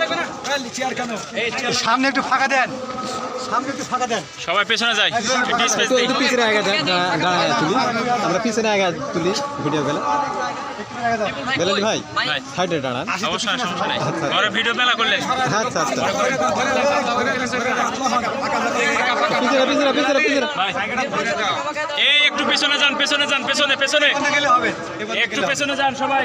লাগবে না সামনে একটু ফাঁকা দেন। সামনে একটু ফাঁকা দেন। সবাই পেছনে যায়। একটু পিছনে আগে দেন তুলি। আমরা পিছনে আগে তুলি ভিডিও গেলে। ভাই সাইডে দাঁড়ান। সমস্যা সমস্যা নাই। ঘরে ভিডিও মেলা করলেন আচ্ছা আচ্ছা পিছনে পিছনে পিছনে পিছনে। এই একটু পেছনে যান পেছনে যান পেছনে পেছনে। হবে। একটু পেছনে যান সবাই।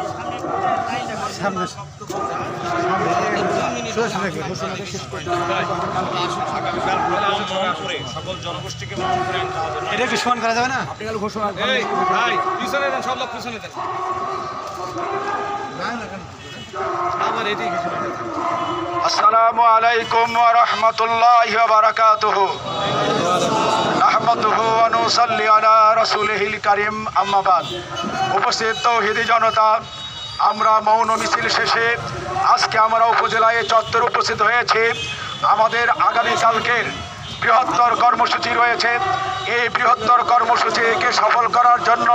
সামনে এটা একটু সমান করা যাবে না? ভাই পিছনে দেন সব লোক পিছনে দেন। আবার এটাই আসসালামু আলাইকুম ওয়া রাহমাতুল্লাহি ওয়া বারাকাতুহু। নাহমাদুহু ওয়া নুসাল্লি আলা রাসূলিহিল কারীম আম্মা বাদ। উপস্থিত তৌহিদি জনতা আমরা মৌন মিছিল শেষে আজকে আমরা উপজেলায় চত্বর উপস্থিত হয়েছে। আমাদের আগামী কালকের বৃহত্তর কর্মসূচি রয়েছে। এই বৃহত্তর কর্মসূচিকে সফল করার জন্য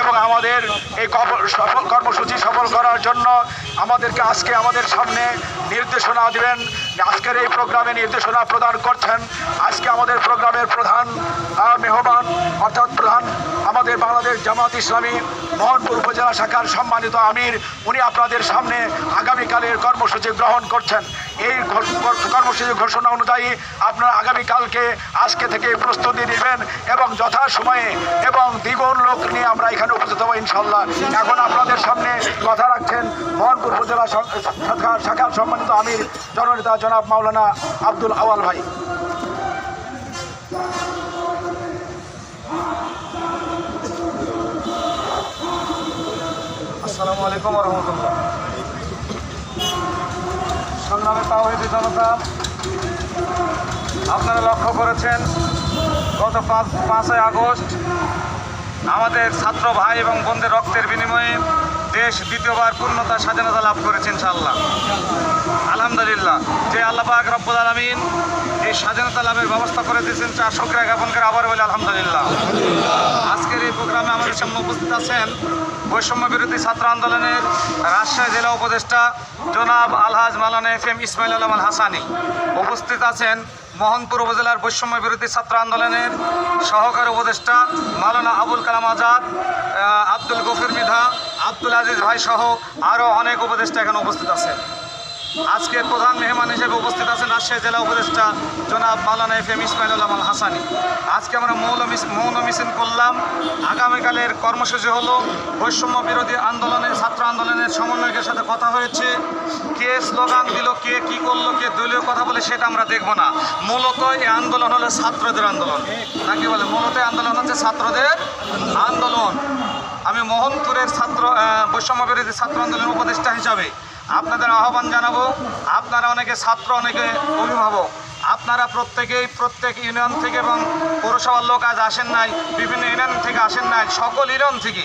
এবং আমাদের এই সফল কর্মসূচি সফল করার জন্য আমাদেরকে আজকে আমাদের সামনে নির্দেশনা দেবেন। আজকের এই প্রোগ্রামে নির্দেশনা প্রদান করছেন। আজকে আমাদের প্রোগ্রামের প্রধান মেহমান, অর্থাৎ জামাত ইসলামী মোহনপুর উপজেলা শাখার সম্মানিত আমির, উনি আপনাদের সামনে আগামীকালের কর্মসূচি গ্রহণ করছেন। এই কর্মসূচি ঘোষণা অনুযায়ী আপনারা আগামীকালকে আজকে থেকে প্রস্তুতি নেবেন এবং যথাসময়ে এবং দ্বিগুণ লোক নিয়ে আমরা এখানে উপস্থিত হব ইনশাল্লাহ এখন আপনাদের সামনে কথা রাখছেন মোহনপুর উপজেলা শাখার শাখার সম্মানিত আমির, জননেতা জনাব মাওলানা আব্দুল আওয়াল ভাই। আসসালামু আলাইকুম রহমতুল্লাহ। সংগ্রামে তাওহিদি জনতা, আপনারা লক্ষ্য করেছেন, গত পাঁচ, পাঁচই আগস্ট আমাদের ছাত্র ভাই এবং বোনদের রক্তের বিনিময়ে দেশ দ্বিতীয়বার পূর্ণতা স্বাধীনতা লাভ করেছে ইনশাআল্লাহ। আলহামদুলিল্লাহ। যে আল্লাহ পাক রব্বুল আলমিন এই স্বাধীনতা লাভের ব্যবস্থা করে দিয়েছেন জ্ঞাপন করে আবার বলে আলহামদুলিল্লাহ। আজকের এই প্রোগ্রামে আমাদের সামনে উপস্থিত আছেন বৈষম্য বিরোধী ছাত্র আন্দোলনের রাজশাহী জেলা উপদেষ্টা জনাব আলহাজ মালানা এফ এম ইসমাইল আলম আল হাসানি। উপস্থিত আছেন মোহনপুর উপজেলার বৈষম্য বিরোধী ছাত্র আন্দোলনের সহকারী উপদেষ্টা মালানা আবুল কালাম আজাদ আব্দুল গফির মিধা, আব্দুল আজিজ ভাই সহ আরও অনেক উপদেষ্টা এখানে উপস্থিত আছেন। আজকের প্রধান মেহমান হিসেবে উপস্থিত আছেন রাজশাহী জেলা উপদেষ্টা জনাব মালানা এফ এম ইসমাইল আল হাসানি। আজকে আমরা মৌল মৌন মিছিল করলাম। আগামীকালের কর্মসূচি হলো বৈষম্য বিরোধী আন্দোলনের ছাত্র আন্দোলনের সমন্বয়কের সাথে কথা হয়েছে। কে স্লোগান দিল, কে কি করল, কে দলীয় কথা বলে সেটা আমরা দেখব না। মূলত এই আন্দোলন হলো ছাত্রদের আন্দোলন। নাকি বলে? মূলত আন্দোলন হচ্ছে ছাত্রদের আন্দোলন। আমি মোহনপুরের ছাত্র বৈষম্য বিরোধী ছাত্র আন্দোলনের উপদেষ্টা হিসাবে আপনাদের আহ্বান জানাব, আপনারা অনেকে ছাত্র, অনেকে অভিভাবক। আপনারা প্রত্যেকেই, প্রত্যেক ইউনিয়ন থেকে এবং পৌরসভার লোক আজ আসেন নাই, বিভিন্ন ইউনিয়ন থেকে আসেন নাই, সকল ইউনিয়ন থেকে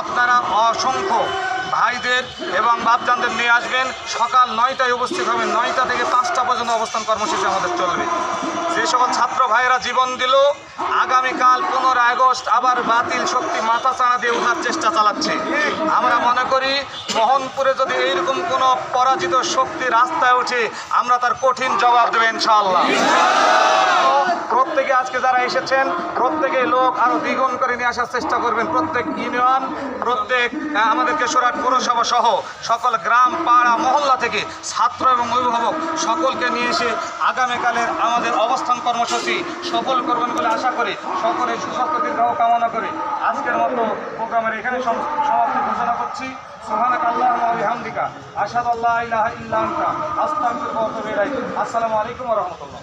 আপনারা অসংখ্য ভাইদের এবং বাপজানদের নিয়ে আসবেন। সকাল নয়টায় উপস্থিত হবেন, নয়টা থেকে পাঁচটা পর্যন্ত অবস্থান কর্মসূচি আমাদের চলবে। সকল ছাত্র ভাইয়েরা জীবন দিল। আগামীকাল পনেরো আগস্ট আবার বাতিল শক্তি মাথা চাড়া দিয়ে ওঠার চেষ্টা চালাচ্ছে। আমরা মনে করি, মোহনপুরে যদি এইরকম কোনো পরাজিত শক্তি রাস্তায় ওঠে, আমরা তার কঠিন জবাব দেবো ইনশাআল্লাহ। প্রত্যেকে আজকে যারা এসেছেন, প্রত্যেকে লোক আরও দ্বিগুণ করে নিয়ে আসার চেষ্টা করবেন। প্রত্যেক ইউনিয়ন, প্রত্যেক আমাদের কেশোরহাট পৌরসভা সহ সকল গ্রাম, পাড়া, মহল্লা থেকে ছাত্র এবং অভিভাবক সকলকে নিয়ে এসে আগামীকালের আমাদের অবস্থান কর্মসূচি সফল করবেন বলে আশা করে। সকলে সুস্বাস্থ্য দীর্ঘ কামনা করে। আজকের মতো প্রোগ্রামের এখানে সম- সমাপ্তি ঘোষণা করছি। সুবহানাক আল্লাহুম্মা ওয়া বিহামদিকা। আশহাদু আল্লা ইলাহা ইল্লা আনতা। আস্তাগফিরুকা ওয়া আতুবু ইলাইক। আসসালামু আলাইকুম রাহমাতুল্লাহ।